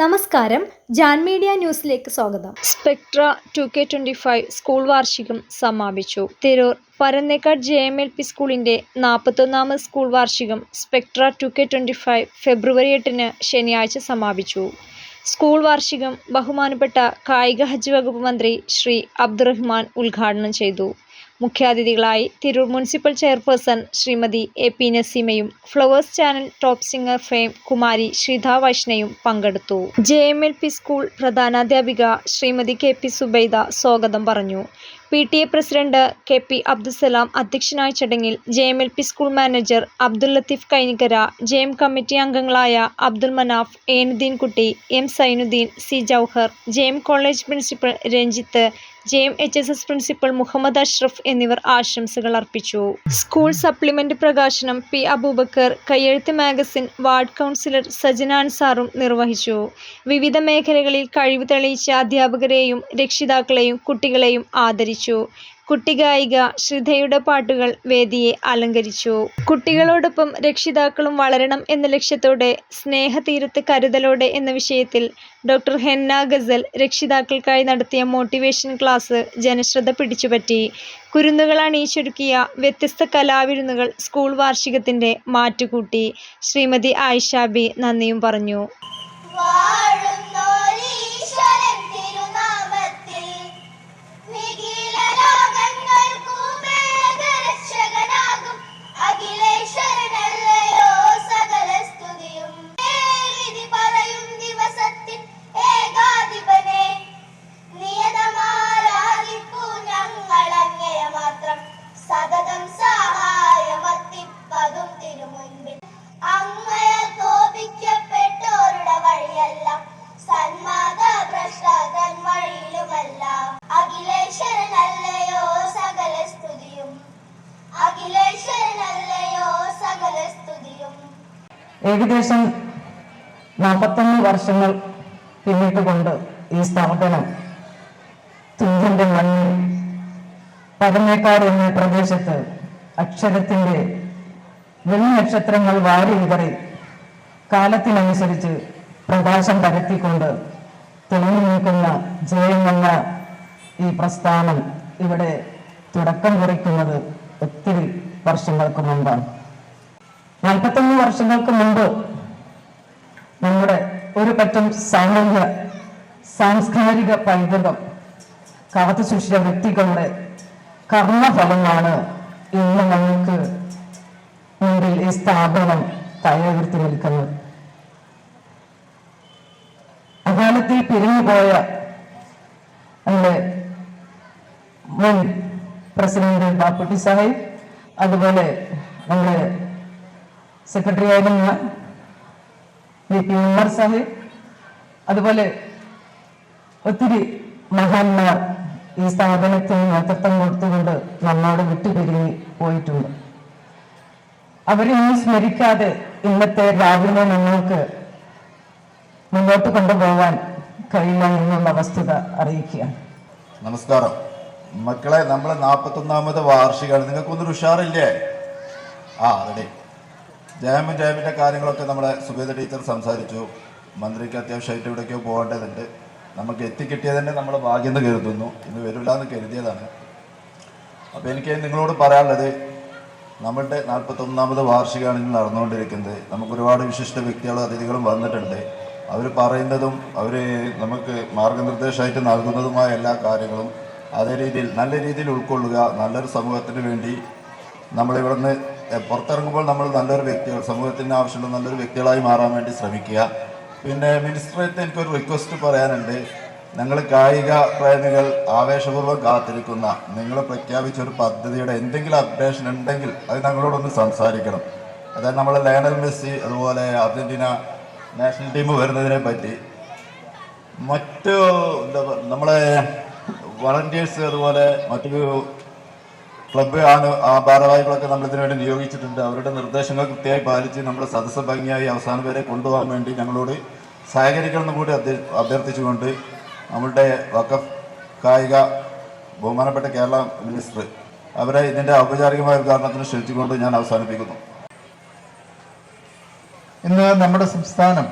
നമസ്കാരം. ജാൻ മീഡിയ ന്യൂസിലേക്ക് സ്വാഗതം. Spectra two K twenty five school വാർഷികം സമാപിച്ചു. Tirur Parannekkad J M L P സ്കൂളിന്റെ നാൽപ്പത്തൊന്നാമത് സ്കൂൾ വാർഷികം Spectra two K twenty five February എട്ടിന് ശനിയാഴ്ച സമാപിച്ചു. സ്കൂൾ വാർഷികം ബഹുമാനപ്പെട്ട കായിക ഹജ്ജ് വകുപ്പ് മന്ത്രി ശ്രീ അബ്ദുറഹ്മാൻ ഉദ്ഘാടനം ചെയ്തു. മുഖ്യാതിഥികളായി Tirur municipal chairperson Shrimati A P നസീമയും Flowers channel top singer fame Kumari Sreedha വൈഷ്ണയും പങ്കെടുത്തു. J M L P school പ്രധാനാധ്യാപിക Shrimati K P Subaida സ്വാഗതം പറഞ്ഞു. P T A president K P Abdussalam അധ്യക്ഷനായ ചടങ്ങിൽ J M L P school manager Abdul Latheef Kainikkara J M committee അംഗങ്ങളായ Abdul Manaf Enuddeen Kutty M Zainuddeen C Jauhar J M college principal Ranjith J M H S S principal Muhammad Ashraf എന്നിവർ ആശംസകൾ അർപ്പിച്ചു. School supplement പ്രകാശനം P Abubakar കയ്യെഴുത്ത് magazine ward councillor Sajana അൻസാറും നിർവഹിച്ചു. വിവിധ മേഖലകളിൽ കഴിവ് തെളിയിച്ച അധ്യാപകരെയും രക്ഷിതാക്കളെയും കുട്ടികളെയും ആദരിച്ചു. കുട്ടിഗായിക ശ്രിധയുടെ പാട്ടുകൾ വേദിയെ അലങ്കരിച്ചു. കുട്ടികളോടൊപ്പം രക്ഷിതാക്കളും വളരണം എന്ന ലക്ഷ്യത്തോടെ സ്നേഹതീരത്ത് കരുതലോടെ എന്ന വിഷയത്തിൽ ഡോക്ടർ ഹെന്ന ഗസൽ രക്ഷിതാക്കൾക്കായി നടത്തിയ മോട്ടിവേഷൻ ക്ലാസ് ജനശ്രദ്ധ പിടിച്ചുപറ്റി. കുരുന്നുകൾ അണിയിച്ചൊരുക്കിയ വ്യത്യസ്ത കലാവിരുന്നുകൾ സ്കൂൾ വാർഷികത്തിന്റെ മാറ്റുകൂട്ടി. ശ്രീമതി ആയിഷ ബി നന്ദിയും പറഞ്ഞു. ഏകദേശം നാൽപ്പത്തൊന്ന് വർഷങ്ങൾ പിന്നിട്ട് കൊണ്ട് ഈ സ്ഥാപനം തുഞ്ചന്റെ മണ്ണിൽ പരമേക്കാട് എന്ന പ്രദേശത്ത് അക്ഷരത്തിന്റെ വെള്ളി നക്ഷത്രങ്ങൾ വാരി വിതറി കാലത്തിനനുസരിച്ച് പ്രകാശം പരത്തിക്കൊണ്ട് തെളിഞ്ഞു നിൽക്കുന്ന ജയമെന്ന ഈ പ്രസ്ഥാനം ഇവിടെ തുടക്കം കുറിക്കുന്നത് ഒത്തിരി വർഷങ്ങൾക്ക് മുമ്പാണ് നാൽപ്പത്തൊന്ന് വർഷങ്ങൾക്ക് മുമ്പ് നമ്മുടെ ഒരു പറ്റം സാമൂഹ്യ സാംസ്കാരിക പൈതൃകം കാത്തു സൂക്ഷിച്ച വ്യക്തികളുടെ കർമ്മഫലമാണ് ഇന്ന് നമുക്ക് മുമ്പിൽ ഈ സ്ഥാപനം തയ്യാറെടുത്ത് നിൽക്കുന്നത്. അകാലത്തിൽ പിരിഞ്ഞുപോയ നമ്മുടെ മുൻ പ്രസിഡന്റ് ബാപ്പുട്ടി സാഹിബ് അതുപോലെ നമ്മുടെ സെക്രട്ടറി ആയിരുന്ന വി പി ഉമ്മർ സാഹിബ് അതുപോലെ ഒത്തിരി മഹാന്മാർ ഈ സ്ഥാപനത്തിന് നേതൃത്വം കൊടുത്തുകൊണ്ട് നമ്മോട് വിട്ടുപിരിഞ്ഞ് പോയിട്ടുണ്ട്. അവരെ ഇനി സ്മരിക്കാതെ ഇന്നത്തെ രാവിലെ നിങ്ങൾക്ക് മുന്നോട്ട് കൊണ്ടുപോകാൻ കഴിയില്ല എന്നുള്ള വസ്തുത അറിയിക്കുകയാണ്. നമസ്കാരം. മക്കളെ നമ്മൾ നാൽപ്പത്തൊന്നാമത് വാർഷികമാണ്. നിങ്ങൾക്കൊന്നൊരു ഉഷാറില്ലേ? ആ റെഡി. ജയമും ജയമിന്റെ കാര്യങ്ങളൊക്കെ നമ്മുടെ സുബേദ ടീച്ചർ സംസാരിച്ചു. മന്ത്രിക്ക് അത്യാവശ്യമായിട്ട് ഇവിടേക്കോ പോകേണ്ടതുണ്ട്. നമുക്ക് എത്തിക്കിട്ടിയതന്നെ നമ്മൾ ഭാഗ്യം എന്ന് കരുതുന്നു. ഇന്ന് വരില്ല എന്ന് കരുതിയതാണ്. അപ്പോൾ എനിക്ക് നിങ്ങളോട് പറയാനുള്ളത് നമ്മളുടെ നാൽപ്പത്തൊന്നാമത് വാർഷികമാണ് ഇന്ന് നടന്നുകൊണ്ടിരിക്കുന്നത്. നമുക്ക് ഒരുപാട് വിശിഷ്ട വ്യക്തികളും അതിഥികളും വന്നിട്ടുണ്ട്. അവർ പറയുന്നതും അവർ നമുക്ക് മാർഗനിർദ്ദേശമായിട്ട് നൽകുന്നതുമായ എല്ലാ കാര്യങ്ങളും അതേ രീതിയിൽ നല്ല രീതിയിൽ ഉൾക്കൊള്ളുക നല്ലൊരു സമൂഹത്തിന് വേണ്ടി നമ്മളിവിടുന്ന് പുറത്തിറങ്ങുമ്പോൾ നമ്മൾ നല്ലൊരു വ്യക്തികൾ സമൂഹത്തിന്റെ ആവശ്യമുള്ള നല്ലൊരു വ്യക്തികളായി മാറാൻ വേണ്ടി ശ്രമിക്കുക. പിന്നെ മിനിസ്റ്ററേറ്റ് എനിക്കൊരു റിക്വസ്റ്റ് പറയാനുണ്ട്. ഞങ്ങൾ കായിക പ്രേമികൾ ആവേശപൂർവം കാത്തിരിക്കുന്ന നിങ്ങൾ പ്രഖ്യാപിച്ച ഒരു പദ്ധതിയുടെ എന്തെങ്കിലും അപ്ഡേഷൻ ഉണ്ടെങ്കിൽ അത് ഞങ്ങളോടൊന്ന് സംസാരിക്കണം. അതായത് നമ്മൾ ലയണൽ മെസ്സി അതുപോലെ അർജന്റീന നാഷണൽ ടീം വരുന്നതിനെ പറ്റി. മറ്റു നമ്മളെ വളണ്ടിയേഴ്സ് അതുപോലെ മറ്റു ക്ലബ്ബ് ആണ് ആ ഭാരവാഹികളൊക്കെ നമ്മൾ ഇതിനു വേണ്ടി നിയോഗിച്ചിട്ടുണ്ട്. അവരുടെ നിർദ്ദേശങ്ങൾ കൃത്യമായി പാലിച്ച് നമ്മുടെ സദസ്സ് ഭംഗിയായി അവസാനം വരെ കൊണ്ടുപോകാൻ വേണ്ടി ഞങ്ങളോട് സഹകരിക്കണമെന്ന് കൂടി അഭ്യർത്ഥിച്ചുകൊണ്ട് നമ്മളുടെ വഖഫ് കായിക ബഹുമാനപ്പെട്ട കേരള മിനിസ്റ്റർ അവരെ ഇതിന്റെ ഔപചാരികമായ ഉദ്ഘാടനത്തിന് ക്ഷണിച്ചുകൊണ്ട് ഞാൻ അവസാനിപ്പിക്കുന്നു. ഇന്ന് നമ്മുടെ സംസ്ഥാനം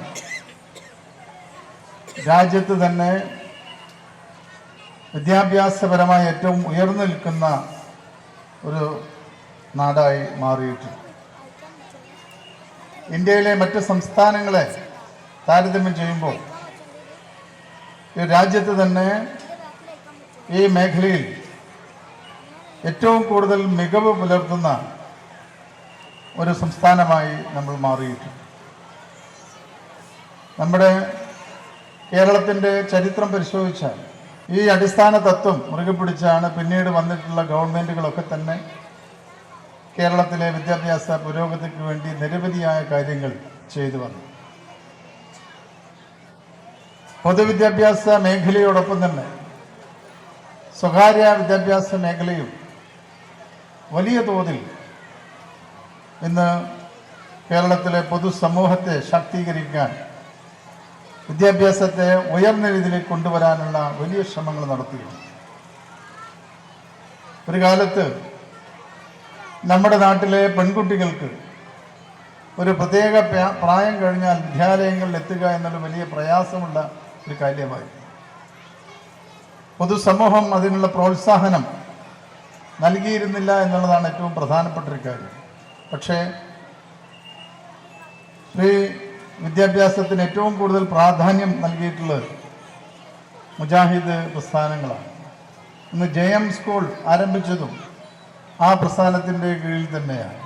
രാജ്യത്ത് തന്നെ വിദ്യാഭ്യാസപരമായി ഏറ്റവും ഉയർന്നു നിൽക്കുന്ന ഒരു നാടായി മാറിയിട്ടുണ്ട് ഇന്ത്യയിലെ മറ്റ് സംസ്ഥാനങ്ങളെ താരതമ്യം ചെയ്യുമ്പോൾ ഈ രാജ്യത്ത് തന്നെ ഈ മേഖലയിൽ ഏറ്റവും കൂടുതൽ മികവ് പുലർത്തുന്ന ഒരു സംസ്ഥാനമായി നമ്മൾ മാറിയിട്ടുണ്ട് നമ്മുടെ കേരളത്തിന്റെ ചരിത്രം പരിശോധിച്ചാൽ ഈ അടിസ്ഥാന തത്വം മുറുകെ പിടിച്ചാണ് പിന്നീട് വന്നിട്ടുള്ള ഗവൺമെന്റുകളൊക്കെ തന്നെ കേരളത്തിലെ വിദ്യാഭ്യാസ പുരോഗതിക്ക് വേണ്ടി നിരവധിയായ കാര്യങ്ങൾ ചെയ്തു വന്നു. പൊതുവിദ്യാഭ്യാസ മേഖലയോടൊപ്പം തന്നെ സ്വകാര്യ വിദ്യാഭ്യാസ മേഖലയും വലിയ തോതിൽ ഇന്ന് കേരളത്തിലെ പൊതുസമൂഹത്തെ ശാക്തീകരിക്കാൻ വിദ്യാഭ്യാസത്തെ ഉയർന്ന രീതിയിൽ കൊണ്ടുവരാനുള്ള വലിയ ശ്രമങ്ങൾ നടത്തുകയാണ് ഒരു കാലത്ത് നമ്മുടെ നാട്ടിലെ പെൺകുട്ടികൾക്ക് ഒരു പ്രത്യേക പ്രായം കഴിഞ്ഞാൽ വിദ്യാലയങ്ങളിൽ എത്തുക എന്നുള്ള വലിയ പ്രയാസമുള്ള ഒരു കാര്യമായി പൊതുസമൂഹം അതിനുള്ള പ്രോത്സാഹനം നൽകിയിരുന്നില്ല എന്നുള്ളതാണ് ഏറ്റവും പ്രധാനപ്പെട്ട ഒരു കാര്യം. പക്ഷേ സ്ത്രീ വിദ്യാഭ്യാസത്തിന് ഏറ്റവും കൂടുതൽ പ്രാധാന്യം നൽകിയിട്ടുള്ളത് മുജാഹിദ് പ്രസ്ഥാനങ്ങളാണ്. ഇന്ന് ജെ എം സ്കൂൾ ആരംഭിച്ചതും ആ പ്രസ്ഥാനത്തിന്റെ കീഴിൽ തന്നെയാണ്.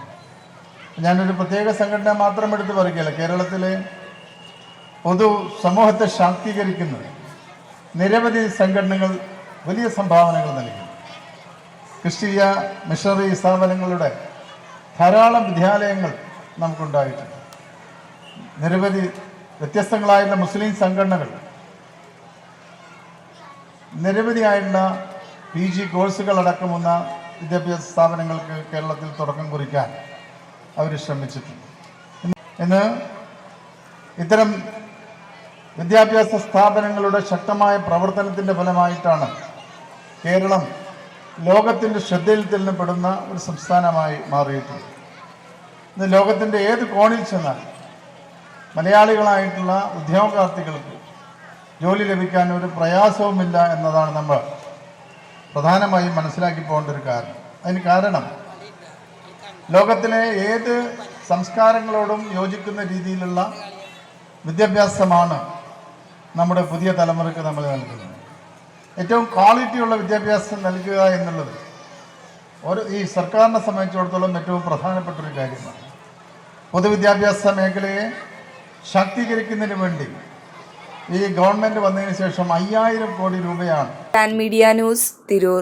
ഞാനൊരു പ്രത്യേക സംഘടന മാത്രം എടുത്ത് പറയുകയല്ല കേരളത്തിലെ പൊതു സമൂഹത്തെ ശാക്തീകരിക്കുന്നത് നിരവധി സംഘടനകൾ വലിയ സംഭാവനകൾ നൽകി. ക്രിസ്തീയ മിഷണറി സ്ഥാപനങ്ങളുടെ ധാരാളം വിദ്യാലയങ്ങൾ നമുക്കുണ്ടായിട്ടുണ്ട്. നിരവധി വ്യത്യസ്തങ്ങളായുള്ള മുസ്ലിം സംഘടനകൾ. നിരവധിയായിട്ടുള്ള പി ജി കോഴ്സുകൾ അടക്കമുള്ള വിദ്യാഭ്യാസ സ്ഥാപനങ്ങൾക്ക് കേരളത്തിൽ തുടക്കം കുറിക്കാൻ അവർ ശ്രമിച്ചിട്ടുണ്ട്. ഇന്ന് ഇത്തരം വിദ്യാഭ്യാസ സ്ഥാപനങ്ങളുടെ ശക്തമായ പ്രവർത്തനത്തിന്റെ ഫലമായിട്ടാണ് കേരളം ലോകത്തിന്റെ ശ്രദ്ധയിൽ പെടുന്ന ഒരു സംസ്ഥാനമായി മാറിയിട്ടുണ്ട് ഇന്ന് ലോകത്തിന്റെ ഏത് കോണിൽ ചെന്നാൽ മലയാളികളായിട്ടുള്ള ഉദ്യോഗാർത്ഥികൾക്ക് ജോലി ലഭിക്കാൻ ഒരു പ്രയാസവുമില്ല എന്നതാണ് നമ്മൾ പ്രധാനമായും മനസ്സിലാക്കി പോകേണ്ട ഒരു കാരണം. അതിന് കാരണം ലോകത്തിലെ ഏത് സംസ്കാരങ്ങളോടും യോജിക്കുന്ന രീതിയിലുള്ള വിദ്യാഭ്യാസമാണ് നമ്മുടെ പുതിയ തലമുറയ്ക്ക് നമ്മൾ നൽകുന്നത്. ഏറ്റവും ക്വാളിറ്റിയുള്ള വിദ്യാഭ്യാസം നൽകുക എന്നുള്ളത് ഒരു ഈ സർക്കാരിനെ സംബന്ധിച്ചിടത്തോളം ഏറ്റവും പ്രധാനപ്പെട്ട ഒരു കാര്യമാണ്. പൊതുവിദ്യാഭ്യാസ മേഖലയെ ശാക്തീകരിക്കുന്നതിന് വേണ്ടി ഈ ഗവൺമെന്റ് വന്നതിന് ശേഷം അയ്യായിരം കോടി രൂപയാണ് മീഡിയ ന്യൂസ് തിരൂർ